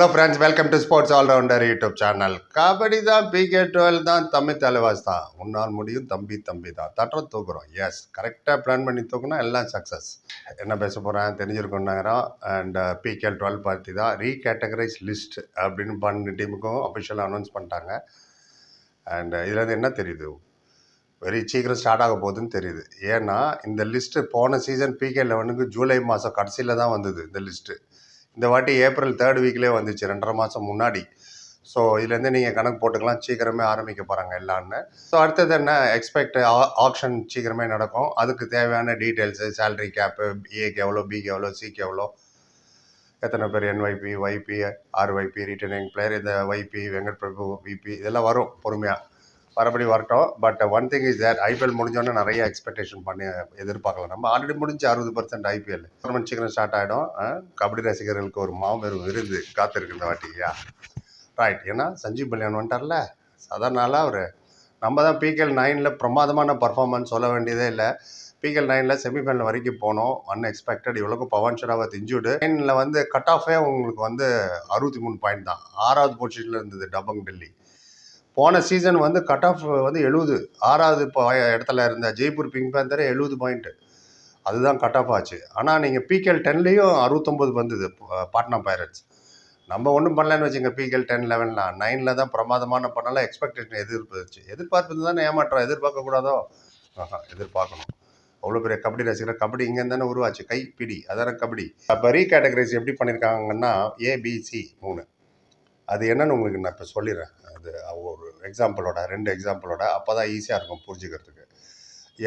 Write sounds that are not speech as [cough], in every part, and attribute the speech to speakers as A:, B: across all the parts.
A: Hello friends welcome to sports allrounder YouTube channel kabaddi தான் PK twelve தான் தம்பி தலைவாஸ் தான். உன்னால் முடியும் தம்பி தம்பி தான். தட்டுற தூக்குறோம். எஸ் கரெக்டாக பிளான் பண்ணி தூக்குனா எல்லாம் சக்ஸஸ் என்ன பேச போகிறேன் தெரிஞ்சிருக்கும் அண்ட் பிகே டுவெல் பார்த்தி தான். ரீகேட்டகரைஸ் லிஸ்ட் அப்படின்னு பண்ண டீமுக்கும் அஃபிஷியலாக அனௌன்ஸ் பண்ணிட்டாங்க. அண்ட் uh, இதுலேருந்து என்ன தெரியுது? வெரி சீக்கிரம் ஸ்டார்ட் ஆக போகுதுன்னு தெரியுது. ஏன்னா இந்த லிஸ்ட்டு போன சீசன் பிகே லெவனுக்கு ஜூலை மாதம் கடைசியில் தான் வந்தது இந்த லிஸ்ட்டு இந்த வாட்டி ஏப்ரல் தேர்ட் வீக்லேயே வந்துச்சு ரெண்டரை மாதம் முன்னாடி. ஸோ இதுலேருந்து நீங்கள் கணக்கு போட்டுக்கலாம் சீக்கிரமே ஆரம்பிக்க போகிறாங்க எல்லான்னு ஸோ அடுத்தது என்ன? எக்ஸ்பெக்ட் ஆப்ஷன் சீக்கிரமே நடக்கும். அதுக்கு தேவையான டீட்டெயில்ஸு சேலரி கேப்பு ஏக்கு எவ்வளோ பிக்கு எவ்வளோ சிக்கு எவ்வளோ எத்தனை பேர் NYP YP RYP returning player இந்த ஒய்பி வெங்கட் பிரபு விபி இதெல்லாம் வரும் பொறுமையாக மறுபடி வரட்டும். But one thing is that IPL முடிஞ்சோடனே நிறைய எக்ஸ்பெக்டேஷன் பண்ணி எதிர்பார்க்கலாம். நம்ம ஆல்ரெடி முடிஞ்சு அறுபது பர்சன்ட் ஐபிஎல் டோர்னமெண்ட் சீக்கிரம் ஸ்டார்ட் ஆகிடும் கபடி ரசிகர்களுக்கு ஒரு மாபெரும் விருது காத்திருக்கு இந்த வாட்டியா ரைட் ஏன்னா சஞ்சீவ் பல்யான் வந்துட்டார்ல. சாதாரணால அவர் நம்ம தான் பிகேஎல் நைனில் பிரமாதமான பர்ஃபார்மன்ஸ் சொல்ல வேண்டியதே இல்லை. பிகேஎல் நைனில் செமிஃபைனல் வரைக்கும் போனோம். அன்எக்ஸ்பெக்டட் இவ்வளோக்கும் பவன் ஷராவத் இன்ஜூர்டு நைனில் வந்து கட் ஆஃபே உங்களுக்கு வந்து அறுபத்தி மூணு பாயிண்ட் தான். ஆறாவது பொசிஷனில் இருந்தது டபங் டெல்லி. போன சீசன் வந்து கட் ஆஃப் வந்து எழுபது ஆறாவது இப்போ இடத்துல இருந்த ஜெய்ப்பூர் பிங்க் பேந்தரே எழுபது பாயிண்ட்டு அதுதான் கட் ஆஃப் ஆச்சு. ஆனால் நீங்கள் பிகேஎல் டென்லேயும் அறுபத்தொம்போது வந்தது பாட்னா பைரட்ஸ் நம்ம ஒன்றும் பண்ணலன்னு வச்சுங்க பிகேஎல் டென் லெவன்லாம் நைனில் தான் பிரமாதமான பண்ணலாம் எக்ஸ்பெக்டேஷன் எதிர்பார்த்துச்சு. எதிர்பார்ப்பு தானே ஏமாற்றம் எதிர்பார்க்கக்கூடாதோ? எதிர்பார்க்கணும். அவ்வளோ பெரிய கபடி ரசிகர் கபடி இங்கே தானே உருவாச்சு. கை பிடி அதான கபடி. அப்போ ரீ கேட்டகரைஸ் எப்படி பண்ணியிருக்காங்கன்னா ஏபிசி மூணு. அது என்னன்னு உங்களுக்கு நான் இப்போ சொல்லிடுறேன். அது ஒரு எக்ஸாம்பிளோட ரெண்டு எக்ஸாம்பிளோட அப்போ தான் ஈஸியாக இருக்கும் புரிஞ்சுக்கிறதுக்கு.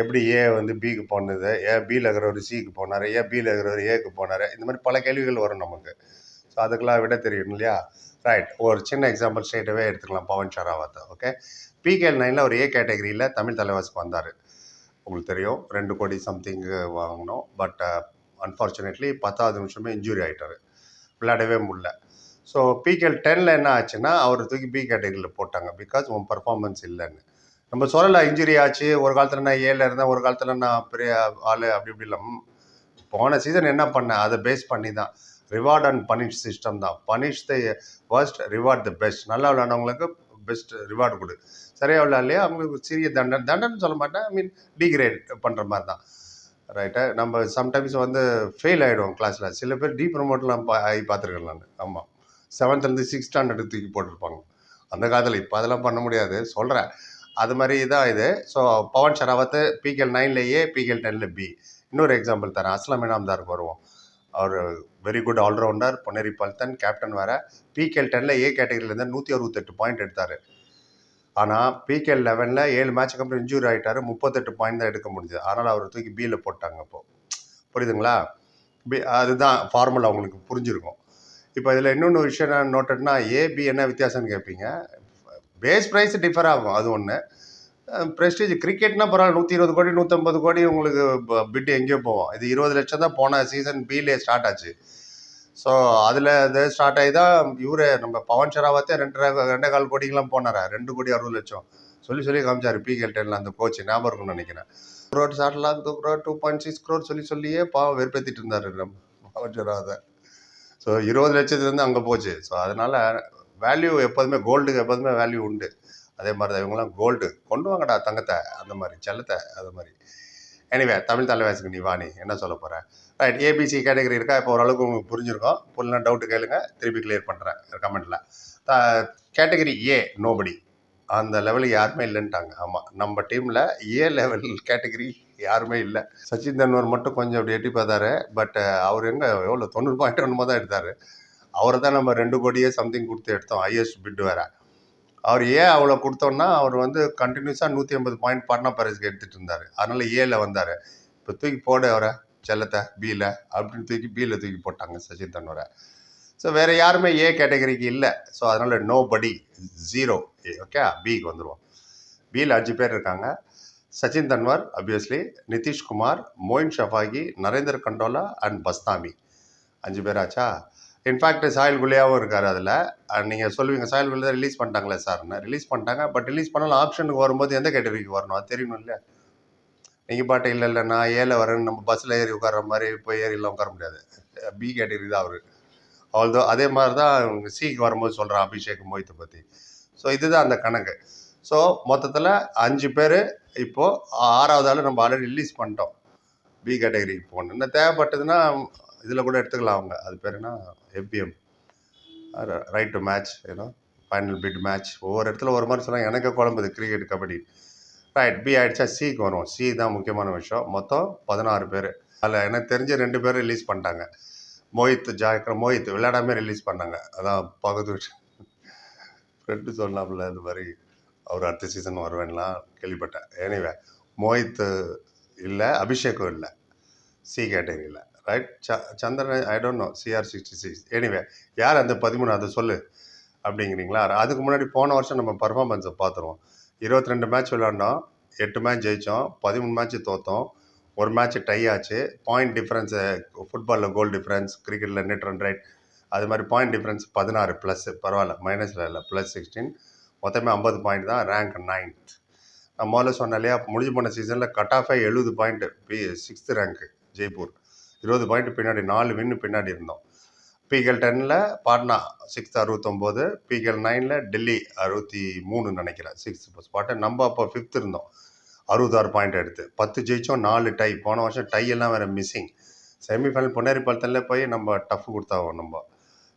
A: எப்படி ஏ வந்து பிக்கு போனது ஏ பியில் இருக்கிறவர் சிக்கு போனார் ஏ பியில் இருக்கிறவர் ஏக்கு போனார் இந்த மாதிரி பல கேள்விகள் வரும் நமக்கு. ஸோ அதுக்கெல்லாம் விட தெரியும் இல்லையா? ரைட் ஒரு சின்ன எக்ஸாம்பிள் ஸ்ட்ரெயிட்டாகவே எடுத்துக்கலாம் பவன் ஷராவத்தை ஓகே பிகேஎல் நைனில் ஒரு ஏ கேட்டகரியில் தமிழ் தலைவாசுக்கு வந்தார். உங்களுக்கு தெரியும் ரெண்டு கோடி சம்திங் வாங்கினோம் பட் அன்ஃபார்ச்சுனேட்லி uh, பத்தாவது நிமிஷமே இன்ஜுரி ஆகிட்டார் விளையாடவே முடியல. ஸோ பிகேல் டெனில் என்ன ஆச்சுன்னா அவர் தூக்கி பி கேட்டகரியில் போட்டாங்க. பிகாஸ் உன் பர்ஃபார்மன்ஸ் இல்லைன்னு. நம்ம சொல்லலாம் இன்ஜுரி ஆச்சு ஒரு காலத்தில் நான் ஏழில் இருந்தேன் ஒரு காலத்தில் நான் பெரிய ஆள் அப்படி இப்படி இல்லை. போன சீசன் என்ன பண்ணேன்? அதை பேஸ் பண்ணி தான் ரிவார்ட் அண்ட் பனிஷ் சிஸ்டம் தான். Punish the first reward the best நல்லா விளையாண்டவங்களுக்கு பெஸ்ட் ரிவார்டு கொடு. சரியா விளையாடலையா? அவங்களுக்கு சிறிய தண்டனை. தண்டனை சொல்ல மாட்டேன். ஐ மீன் டிகிரேட் பண்ணுற மாதிரி தான். ரைட்டா நம்ம சம்டைம்ஸ் வந்து ஃபெயில் ஆகிடுவோம் கிளாஸில் சில பேர் டி ப்ரொமோட்லாம் ஆகி பார்த்துருக்கேன் நான் ஆமாம் செவன்த்லேருந்து சிக்ஸ் ஸ்டாண்டர்டு தூக்கி போட்டிருப்பாங்க. அந்த காலத்தில் இப்போ அதெல்லாம் பண்ண முடியாது. சொல்கிறேன் அது மாதிரி தான் இது. ஸோ பவன் ஷராவத்து பிகேஎல் நைனில் ஏ பிகேஎல் டெனில் பி இன்னொரு எக்ஸாம்பிள் தரேன். அஸ்லாம் இனாம்தாருக்கு வருவோம். அவர் very good allrounder Puneri Paltan captain வேறு. பிகேஎல் டெனில் ஏ கேட்டகரியிலேருந்து நூற்றி அறுபத்தெட்டு பாயிண்ட் எடுத்தார். ஆனால் பிகேஎல் லெவனில் ஏழு மேட்சுக்கு அப்புறம் இன்ஜூரி ஆகிட்டார் முப்பத்தெட்டு பாயிண்ட் தான் எடுக்க முடிஞ்சது. அதனால் அவர் தூக்கி பியில் போட்டாங்க அப்போது புரியுதுங்களா? பி அதுதான் ஃபார்முலா உங்களுக்கு புரிஞ்சிருக்கும். இப்போ இதில் இன்னொன்று விஷயம் என்ன நோட்டட்னா ஏபி என்ன வித்தியாசம்னு கேட்பீங்க பேஸ் ப்ரைஸ் டிஃபர் ஆகும் அது ஒன்று ப்ரெஸ்டீஜ் கிரிக்கெட்னா பரவாயில்ல நூற்றி இருபது கோடி நூற்றம்பது கோடி உங்களுக்கு பிட் எங்கேயோ போவோம் இது இருபது லட்சம் தான் போன சீசன் பிலே ஸ்டார்ட் ஆச்சு. ஸோ அதில் இது ஸ்டார்ட் ஆகி தான் இவர் நம்ம பவன் ஷராவத்தே ரெண்டரை ரெண்டே கால் கோடிக்கெலாம் போனாரா? ரெண்டு கோடி அறுபது லட்சம். சொல்லி சொல்லி காமிச்சார் பிகேல் டென்ல அந்த கோச் ஞாபகம் இருக்கும்னு நினைக்கிறேன். Crore two crore two point six crore சொல்லி சொல்லியே பாவம் வெறுப்பேற்றிட்டு இருந்தார் நம்ம பவன் ஷராவத்தை. ஸோ இருபது லட்சத்துலேருந்து அங்கே போச்சு. ஸோ அதனால் வேல்யூ எப்போதுமே கோல்டுக்கு எப்போதுமே வேல்யூ உண்டு. அதே மாதிரி தான் இவங்கலாம் கோல்டு கொண்டு வாங்கடா தங்கத்தை அந்த மாதிரி செல்லத்தை அது மாதிரி. எனிவே தமிழ் தலைவாசுக்கு நீ வாணி என்ன சொல்ல போகிறேன் ரைட் ஏபிசி கேட்டகரி இருக்கா? இப்போ ஓரளவுக்கு உங்களுக்கு புரிஞ்சிருக்கோம். ஃபுல்லாக டவுட்டு கேளுங்க. திருப்பி கிளியர் பண்ணுறேன் கமெண்ட்டில் கேட்டகரி ஏ நோபடி அந்த லெவலுக்கு யாருமே இல்லைன்ட்டாங்க. ஆமாம் நம்ம டீமில் ஏ லெவல் கேட்டகரி யாருமே இல்லை. சச்சின் தன்வர் மட்டும் கொஞ்சம் அப்படி எட்டி பார்த்தாரு. பட் அவர் எங்கே எவ்வளோ தொண்ணூறு பாயிண்ட் ஒன்றுமோ தான் எடுத்தார். அவரை தான் நம்ம ரெண்டு கோடியே சம்திங் கொடுத்து எடுத்தோம் ஹையஸ்ட் பிட் வேறு. அவர் ஏன் அவ்வளோ கொடுத்தோன்னா அவர் வந்து கண்டினியூஸாக நூற்றி ஐம்பது பாயிண்ட் பாட்னா பரிசுக்கு எடுத்துகிட்டு இருந்தார். அதனால் ஏல வந்தார். இப்போ தூக்கி போட அவரை செல்லத்தை பியில் அப்படின்னு தூக்கி பியில் தூக்கி போட்டாங்க சச்சின் தன்வரை. ஸோ வேறு யாருமே ஏ கேட்டகரிக்கு இல்லை. ஸோ அதனால் நோ படி ஜீரோ ஓகே பிக்கு வந்துடுவோம் பியில் அஞ்சு பேர் இருக்காங்க. Sachin Tanwar obviously Nitish Kumar Moin Shafaghi Narender Kandola and Bastami. அஞ்சு பேர் ஆச்சா? இன்ஃபேக்ட் சாயல் குலியாவும் இருக்கார் அதில். நீங்கள் சொல்லுவீங்க சாயல் குலியா ரிலீஸ் பண்ணிட்டாங்களே சார்னு ரிலீஸ் பண்ணிட்டாங்க? பட் ரிலீஸ் பண்ணாலும் ஆப்ஷனுக்கு வரும்போது எந்த கேட்டகரிக்கு வரணும்? அது தெரியணும் இல்லையா? நீங்கள் பாட்டு இல்லை இல்லை நான் ஏல வரேன் நம்ம பஸ்ஸில் ஏறி உட்கார்ற மாதிரி போய் ஏறிலாம் உட்கார முடியாது. பி கேட்டகரி தான் அவர். ஆல்தோ அதே மாதிரி தான் சிக்கு வரும்போது சொல்கிறேன் அபிஷேக் மோஹித்தை பற்றி ஸோ இதுதான் அந்த கணக்கு. ஸோ மொத்தத்தில் அஞ்சு பேர் இப்போது ஆறாவது ஆள் நம்ம ஆல்ரெடி ரிலீஸ் பண்ணிட்டோம். பி கேட்டகரி போகணும். இன்னும் தேவைப்பட்டதுன்னா இதில் கூட எடுத்துக்கலாம் அவங்க. அது பேர் என்ன? எப்பிஎம் ரைட் டு மேட்ச் ஏன்னா ஃபைனல் பிட் மேட்ச் ஒவ்வொரு இடத்துல ஒரு மாதிரி சொன்னாங்க. எனக்கு குழம்புது கிரிக்கெட் கபடி. ரைட் பி ஆகிடுச்சா சிக்கு வரும். சி தான் முக்கியமான விஷயம். மொத்தம் பதினாறு பேர். அதில் எனக்கு தெரிஞ்ச ரெண்டு பேர் ரிலீஸ் பண்ணிட்டாங்க. மோஹித் ஜாக்கர் மோஹித் விளையாடாமே ரிலீஸ் பண்ணாங்க. அதான் பகுதி ஃப்ரெண்டு [laughs] சொன்னாப்புல இது மாதிரி. அவர் அடுத்த சீசன் வருவேன்லாம் கேள்விப்பட்டேன். எனிவே மோஹித் இல்லை அபிஷேக்கும் இல்லை சி கேட்டகரியில் ரைட் ச Chandran I don't know CR sixty six anyway யார் அந்த பதிமூணு அதை சொல்லு அப்படிங்கிறீங்களா? அதுக்கு முன்னாடி போன வருஷம் நம்ம பர்ஃபார்மன்ஸை பார்த்துருவோம். இருபத்தி ரெண்டு மேட்ச் விளாண்டோம் எட்டு மேட்ச் ஜெயித்தோம் பதிமூணு மேட்ச் தோற்றோம் ஒரு மேட்ச் டை ஆச்சு. பாயிண்ட் டிஃப்ரென்ஸு ஃபுட்பாலில் கோல் டிஃப்ரென்ஸ் கிரிக்கெட்டில் நெட் ரன் ரைட் அது மாதிரி பாயிண்ட் டிஃப்ரென்ஸ் பதினாறு ப்ளஸ் பரவாயில்ல மைனஸில் இல்லை ப்ளஸ் சிக்ஸ்டீன் மொத்தமே ஐம்பது பாயிண்ட் தான் ரேங்க் நைன்த் நான் முதல்ல சொன்னேன் இல்லையா முடிஞ்சு போன சீசனில் கட் ஆஃபே எழுபது point B sixth rank Jaipur. இருபது பாயிண்ட் பின்னாடி நாலு வின்னு பின்னாடி இருந்தோம். பிகேஎல் டென்னில் பாட்னா சிக்ஸ்த் அறுபத்தொம்போது பிகேஎல் நைனில் டெல்லி அறுபத்தி மூணு நினைக்கிறேன் சிக்ஸ்த் ஸ்பாட்டு நம்ம அப்போ ஃபிஃப்த் இருந்தோம். அறுபத்தாறு பாயிண்ட் எடுத்து. பத்து ஜெயிச்சோம் நாலு டை போன வருஷம் டை எல்லாம் வேறு மிஸ்ஸிங் செமிஃபைனல் பொன்னேரி பழத்தில் போய் நம்ம டஃப் கொடுத்தாவோம் நம்ம.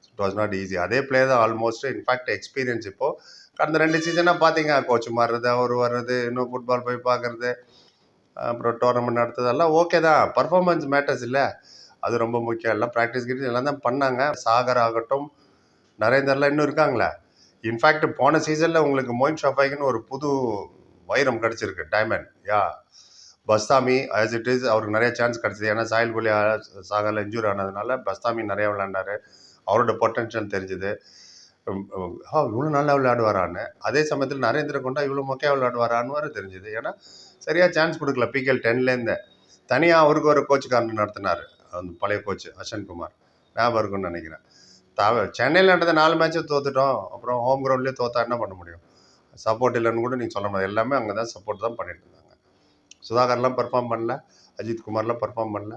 A: இட் வாஸ் நாட் ஈஸி அதே பிளே தான் ஆல்மோஸ்ட் இன்ஃபேக்ட் எக்ஸ்பீரியன்ஸ் இப்போது கடந்த ரெண்டு சீசனாக பார்த்தீங்க கோச் மாறுறது அவர் வர்றது இன்னும் ஃபுட்பால் போய் பார்க்குறது அப்புறம் டோர்னமெண்ட் நடத்துறதெல்லாம் ஓகே தான். பர்ஃபார்மன்ஸ் மேட்டர்ஸ் இல்லை. அது ரொம்ப முக்கியம். எல்லாம் ப்ராக்டிஸ் கிட்ட எல்லாம் தான் பண்ணாங்க. சாகர் ஆகட்டும் நரேந்தர்லாம் இன்னும் இருக்காங்களே. இன்ஃபேக்ட் போன சீசனில் உங்களுக்கு மோயின் ஷாஃபாய்க்குன்னு ஒரு புது வைரம் கிடச்சிருக்கு diamond yeah Bastami as it is அவருக்கு நிறைய சான்ஸ் கிடச்சிது. ஏன்னா சாயல் குலி சாகரில் இன்ஜூரி ஆனதுனால பஸ்தாமி நிறையா விளையாண்டாரு. அவரோட பொட்டன்ஷியல் தெரிஞ்சுது. இவ்வளோ நல்லா விளையாடுவாரான்னு. அதே சமயத்தில் நரேந்திர கொண்டா இவ்வளோ மொக்கையாக விளையாடுவாரான்னு வர தெரிஞ்சுது. ஏன்னா சரியாக சான்ஸ் கொடுக்கல. பிகேஎல் டென்லேருந்து தனியாக அவருக்கு ஒரு கோச் கார்னர் நடத்தினார். அந்த பழைய கோச் அஸ்வன் குமார். ஞாபகம் இருக்குன்னு நினைக்கிறேன். தாவ சென்னையில் நடந்த நாலு மேட்ச்சை தோத்துட்டோம். அப்புறம் ஹோம் கிரவுண்ட்லேயே தோத்தா என்ன பண்ண முடியும்? சப்போர்ட் இல்லைன்னு கூட நீங்கள் சொல்ல முடியாது. எல்லாமே அங்கே தான் சப்போர்ட் தான் பண்ணிட்டு இருந்தாங்க. சுதாகர்லாம் பெர்ஃபார்ம் பண்ணல. அஜித் குமார்லாம் பெர்ஃபார்ம் பண்ணல.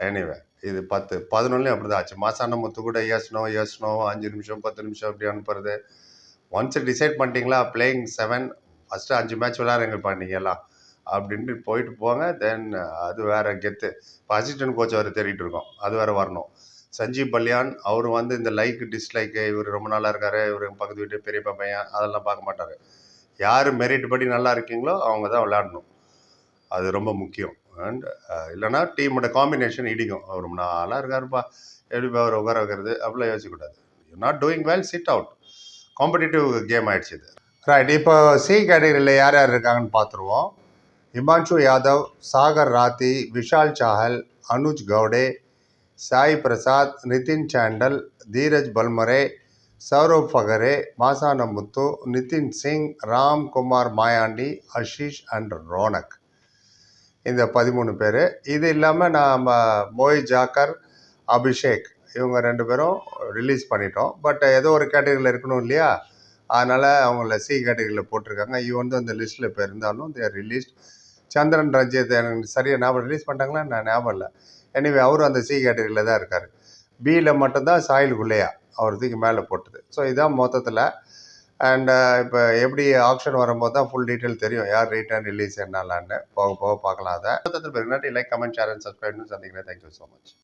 A: எனிவே இது பத்து பதினொன்றுலையும் அப்படி தான் ஆச்சு. மாசான முத்து கூட யோசனோ யோசனோ அஞ்சு நிமிஷம் பத்து நிமிஷம் அப்படி அனுப்புறது. ஒன்ஸ் டிசைட் பண்ணிட்டீங்களா? பிளேயிங் செவன் ஃபஸ்ட்டு அஞ்சு மேட்ச் விளையாடுறீங்கப்பா நீங்கள் எல்லாம். அப்படின்ட்டு போயிட்டு போங்க. தென் அது வேறு கெத்து இப்போ அசிஸ்டன்ட் கோச் வேறு தேடிட்டு இருக்கோம். அது வேறு வரணும். சஞ்சீவ் பல்யான் அவர் வந்து இந்த லைக் டிஸ்லைக்கு இவர் ரொம்ப நாளாக இருக்காரு. இவர் பக்கத்து வீட்டு பெரியப்பா பையன் அதெல்லாம் பார்க்க மாட்டார். யார் மெரிட் படி நல்லா இருக்கீங்களோ அவங்க தான் விளையாடணும். அது ரொம்ப முக்கியம். அண்ட் uh, இல்லைனா டீமோட காம்பினேஷன் இடிக்கும். அவர் ரொம்ப நாளாக இருக்காருப்பா. எப்படி அவர் உட்கார வைக்கிறது? அப்படிலாம் யோசிக்கக்கூடாது you not doing well sit out competitive game ஆயிடுச்சு இது. ரைட் இப்போ சி கேட்டகரியில் யார் யார் இருக்காங்கன்னு பார்த்துருவோம். ஹிமான்ஷு யாதவ் சாகர் ராத்தி விஷால் சாஹல் அனுஜ் கவுடே சாய் பிரசாத் நிதின் சாண்டல் தீரஜ் பல்மரே சௌரவ் ஃபகரே மாசான முத்து நிதின் சிங் ராம்குமார் மாயாண்டி அஷீஷ் அண்ட் ரோனக் இந்த பதிமூணு பேர். இது இல்லாமல் நாம் மோய் ஜாக்கர் அபிஷேக் இவங்க ரெண்டு பேரும் ரிலீஸ் பண்ணிட்டோம். பட் ஏதோ ஒரு கேட்டகரியில் இருக்கணும் இல்லையா? அதனால் அவங்கள சி கேட்டகரியில் போட்டிருக்காங்க. இவன் வந்து அந்த லிஸ்ட்டில் இப்போ இருந்தாலும் தேர் ரிலீஸ்ட் சந்திரன் ரஞ்சித் எனக்கு சரியாக ஞாபகம் ரிலீஸ் பண்ணிட்டாங்களா? நான் ஞாபகம் இல்லை. எனிவே அவரும் அந்த சி கேட்டகரியில் தான் இருக்கார். பியில் மட்டும்தான் சாயில் குள்ளையா அவர் தூக்கி மேலே போட்டது. ஸோ இதான் மொத்தத்தில் அண்ட் uh, இப்போ எப்படி ஆப்ஷன் வரும்போது தான் ஃபுல் டீட்டெயில் தெரியும். யார் ரிட்டர்ன் ரிலீஸ் என்னலான்னு போக போக பார்க்கலாம் அதை. லைக் கமெண்ட் ஷேர் அண்ட் சப்ஸ்கிரைப்னு சந்திக்கிறேன். Thank you so much